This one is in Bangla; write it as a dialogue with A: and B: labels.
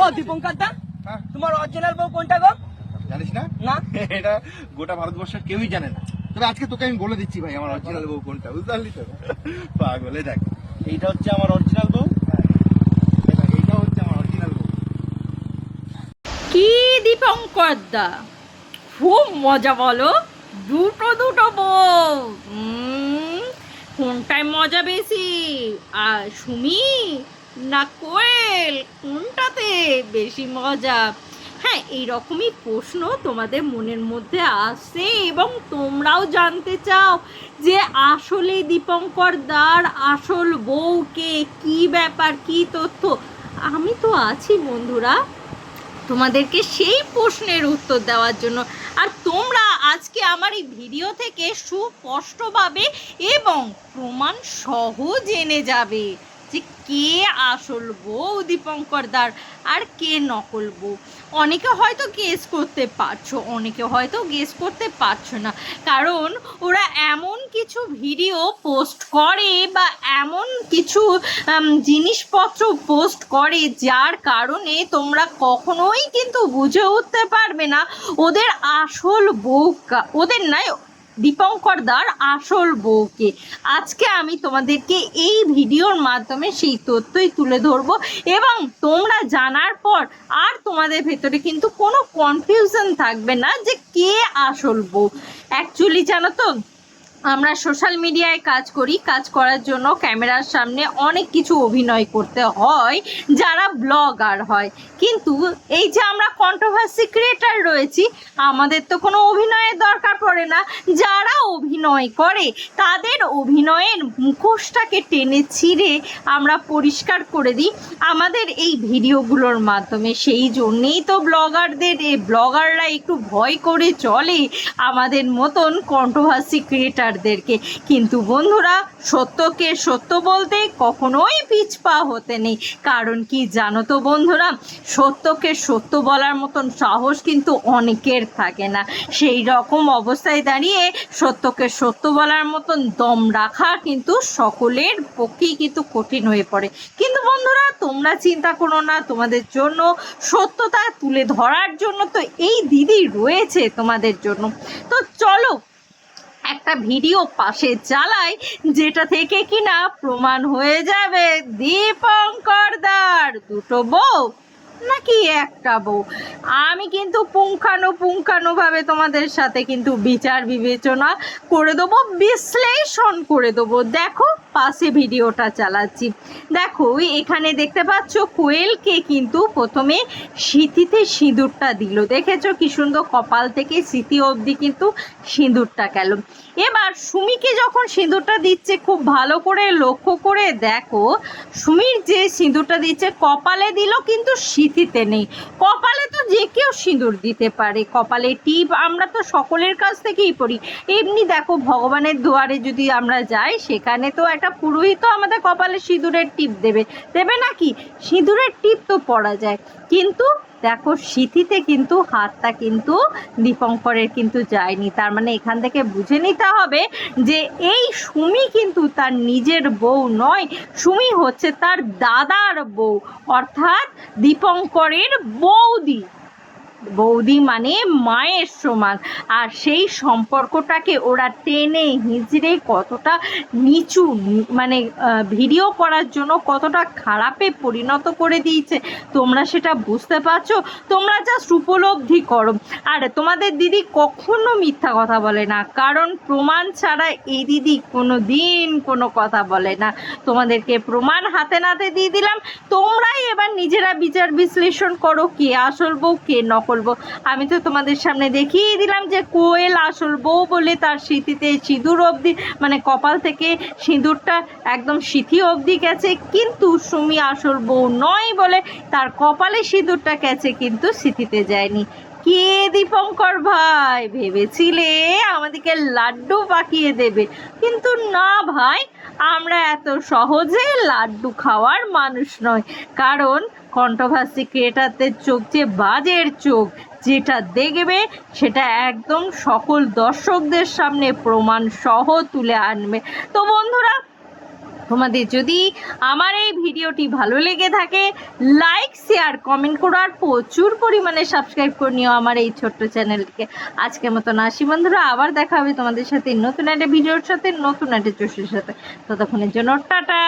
A: ও দীপঙ্কর দা
B: হ্যাঁ।
A: তোমার অরিজিনাল বউ কোনটা গো?
B: জানিস না?
A: না?
B: এটা গোটা ভারতবর্ষের কেউই জানে না। তবে আজকে তোকে আমি বলে দিচ্ছি ভাই আমার অরিজিনাল বউ কোনটা বুঝতে পারলি তো? পাগলে দেখ। এইটা হচ্ছে আমার অরিজিনাল বউ। এই এইটা হচ্ছে আমার অরিজিনাল বউ।
C: কি দীপঙ্কর দা খুব মজা বলো। দুটো দুটো বউ। কোনটায় মজা বেশি? আর সুমি? না কোয়েল, কোনটাতে বেশি মজা? হ্যাঁ এইরকমই প্রশ্ন তোমাদের মনের মধ্যে আসে এবং তোমরাও জানতে চাও যে আসলে দীপঙ্কর দার আসল বউকে কি ব্যাপার, কি তথ্য? আমি তো আছি বন্ধুরা তোমাদেরকে সেই প্রশ্নের উত্তর দেওয়ার জন্য। আর তোমরা আজকে আমার এই ভিডিও থেকে সুস্পষ্টভাবে এবং প্রমাণ সহ জেনে যাবে। যে কে আসল বউ দীপঙ্কর দার আর কে নকল বউ? অনেকে হয়তো গেস করতে পারছ, অনেকে হয়তো গেস করতে পারছ না। কারণ ওরা এমন কিছু ভিডিও পোস্ট করে বা এমন কিছু জিনিসপত্র পোস্ট করে যার কারণে তোমরা কখনোই কিন্তু বুঝে উঠতে পারবে না ওদের আসল বউ ওদের নয় দীপঙ্কর দার আসল বউকে। আজকে আমি তোমাদেরকে এই ভিডিওর মাধ্যমে সেই তথ্যই তুলে ধরবো এবং তোমরা জানার পর আর তোমাদের ভেতরে কিন্তু কোনো কনফিউশন থাকবে না যে কে আসল বউ। অ্যাকচুয়ালি জানো তো আমরা সোশ্যাল মিডিয়ায় কাজ করি, কাজ করার জন্য ক্যামেরার সামনে অনেক কিছু অভিনয় করতে হয়, যারা ব্লগার হয়। কিন্তু এই যে আমরা কন্ট্রোভার্সি ক্রিয়েটার রয়েছি, আমাদের তো কোনো অভিনয়ের দরকার পড়ে না। যারা অভিনয় করে, তাদের অভিনয়ের মুখোশটাকে টেনে ছিঁড়ে আমরা পরিষ্কার করে দিই। আমাদের এই ভিডিওগুলোর মাধ্যমে সেই জন্যেই তো ব্লগারদের, এই ব্লগাররা একটু ভয় করে চলে। আমাদের মতন কন্ট্রোভার্সি ক্রিয়েটারদেরকে কিন্তু বন্ধুরা, সত্যকে সত্য বলতে কখনোই পিছপা হতে নেই। কারণ কি জানো তো বন্ধুরা, সত্যকে সত্য বলার মতন সাহস কিন্তু অনেকের থাকে না। সেই রকম অবস্থায় দাঁড়িয়ে সত্যকে সত্য বলার মতন দম রাখা কিন্তু সকলের পক্ষেই কিন্তু কঠিন হয়ে পড়ে। কিন্তু বন্ধুরা, তোমরা চিন্তা করো না, তোমাদের জন্য সত্যতা তুলে ধরার জন্য তো এই দিদি রয়েছে তোমাদের জন্য। তো চলো একটা ভিডিও পাশে চালাই, যেটা থেকে কিনা প্রমাণ হয়ে যাবে। দীপঙ্কর দার দুটো বউ, নাকি একটা বউ? আমি কিন্তু পুঙ্খানুপুঙ্খানুভাবে তোমাদের সাথে কিন্তু বিচার বিবেচনা করে দেবো, বিশ্লেষণ করে দেবো। দেখো পাশে ভিডিওটা চালাচ্ছি। দেখো এখানে দেখতে পাচ্ছ কোয়েলকে কিন্তু প্রথমে সিঁথিতে সিঁদুরটা দিল। দেখেছ কি সুন্দর কপাল থেকে স্মৃতি অবধি কিন্তু সিঁদুরটা গেল। এবার সুমিকে যখন সিঁদুরটা দিচ্ছে, খুব ভালো করে লক্ষ্য করে দেখো, সুমির যে সিঁদুরটা দিচ্ছে, কপালে দিল কিন্তু সিঁথিতে নেই। কপালে তো যে কেউ সিঁদুর দিতে পারে। কপালে টিপ আমরা তো সকলের কাছ থেকেই পড়ি। এমনি দেখো, ভগবানের দুয়ারে যদি আমরা যাই, সেখানে তো একটা পুরোহিত আমাদের কপালে সিঁদুরের টিপ দেবে। দেবে নাকি সিঁদুরের টিপ তো পড়া যায়। কিন্তু দেখো সিথিতে কিন্তু হাতটা কিন্তু দীপঙ্করের কিন্তু যায়নি। তার মানে এখান থেকে বুঝে নিতে হবে যে এই সুমি কিন্তু তার নিজের বউ নয়, সুমি হচ্ছে তার দাদার বউ, অর্থাৎ দীপঙ্করের বৌদি। বৌদি মানে মায়ের সমান। আর সেই সম্পর্কটাকে ওরা টেনে হিঁচড়ে কতটা নিচু মানে ভিডিও করার জন্য কতটা খারাপে পরিণত করে দিয়েছে, তোমরা সেটা বুঝতে পারছ? তোমরা জাস্ট উপলব্ধি করো। আর তোমাদের দিদি কখনো মিথ্যা কথা বলে না, কারণ প্রমাণ ছাড়া এই দিদি কোনো দিন কোনো কথা বলে না। তোমাদেরকে প্রমাণ হাতে নাতে দিয়ে দিলাম। তোমরাই এবার নিজেরা বিচার বিশ্লেষণ করো, কে আসল বউ, কে নকল। বউ আমি তো তোমাদের সামনে দেখিয়ে দিলাম যে কোয়েল আসল বউ বলে তার স্মৃতিতে সিঁদুর অবধি মানে কপাল থেকে সিঁদুরটা একদম সিঁথি অবধি গেছে। কিন্তু সুমি আসল বউ নয় বলে তার কপালে সিঁদুরটা গেছে, কিন্তু স্মৃতিতে যায়নি। কে দীপঙ্কর ভাই। ভেবেছিলে আমাদেরকে লাড্ডু পাকিয়ে দেবে। কিন্তু না ভাই, আমরা এত সহজে লাড্ডু খাওয়ার মানুষ নয় কারণ কন্ট্রোভার্সি ক্রিয়েটারদের চোখ যে বাজের চোখ, যেটা দেখবে সেটা একদম সকল দর্শকদের সামনে প্রমাণ সহ তুলে আনবে। তো বন্ধুরা তোমাদের যদি আমার এই ভিডিওটি ভালো লেগে থাকে লাইক শেয়ার কমেন্ট করো আর প্রচুর পরিমাণে সাবস্ক্রাইব করে নিও আমার এই ছোট্ট চ্যানেলটিকে আজকের মতন আসি বন্ধুরা, আবার দেখা হবে তোমাদের সাথে নতুন একটা ভিডিওর সাথে, নতুন একটা চোষের সাথে। ততক্ষণের জন্য টাটা!